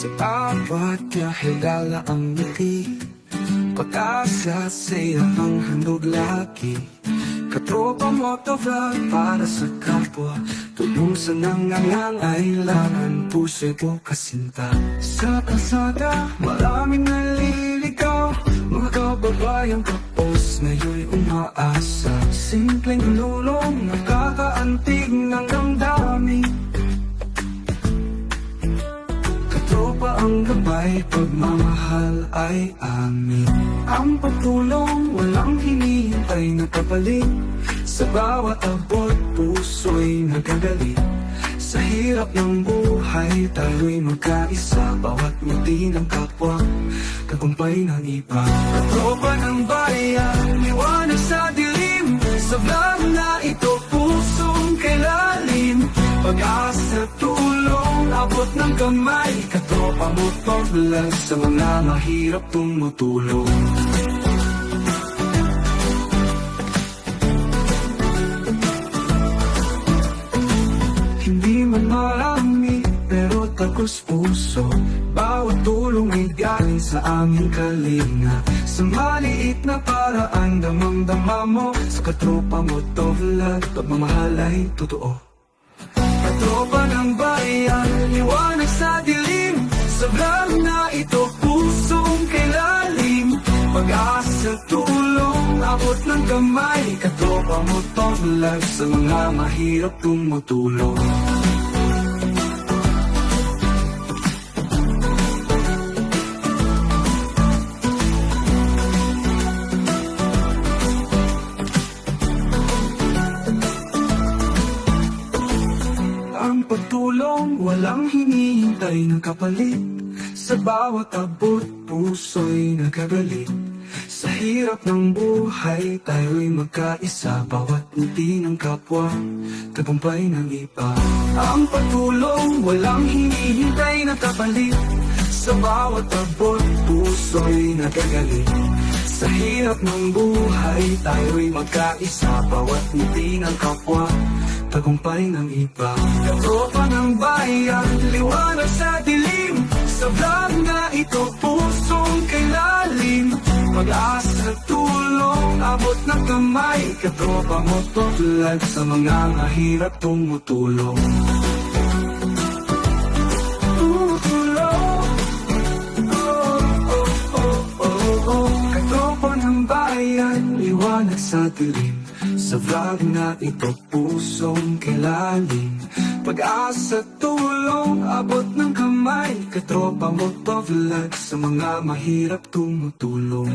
Sa bawat kahigala ang ngiti. Pag-asa sa ang handog laki Katropa mo to vlog para sa kapwa. Tulong sa nangangangailangan Puso'y po kasinta Sa kasada, maraming naliligaw. Mga kababayang kapos ngayon'y umaasa. Simpleng tulong, nakakaantig ng ang gabay, pagmamahal ay amin. Ang pagtulong, walang hinihintay na kapalit Sa bawat abot, puso'y nagagalit. Sa hirap ng buhay, tayo'y magkaisa. Bawat ngiti ng kapwa, tagumpay ng iba. Katropa ng bayan, liwanag sa dilim abot ng kamay Katropa mo to vlog sa mga mahirap tumutulong Hindi man marami, pero tagos puso. Bawat tulong ay galing sa aming kalinga. Sa maliit na paraan, damang-dama mo. Sa katropa mo to vlog, pagmamahal ay totoo. Katropa ng bayan, Pag-asa, tulong, abot ng kamay Katropa mo to vlog sa mga mahirap tumutulong Ang pagtulong, walang hinihintay ng kapalit. Sa bawat abot, puso'y nagagalit Sa hirap ng buhay, tayo'y magkaisa. Bawat ngiti ng kapwa, tagumpay ng iba. Ang pagtulong, walang hinihintay ng kapalit. Sa bawat abot, puso'y nagagalit. Sa hirap ng buhay, tayo'y magkaisa. Bawat ngiti ng kapwa, tagumpay ng iba. Katropa ng bayan, liwanag sa dilim. Sa vlog na ito, kailalim Pag-asa, tulong, abot ng kamay. Katropa mo to vlog sa mga mahirap tumutulong. Oh, oh, oh, oh, oh. Katropa ng bayan, liwanag sa dilim. Sa vlog na ito, pusong kilalim Pag-asa, tulong, abot ng kamay. Katropa mo to vlog sa mga mahirap tumutulong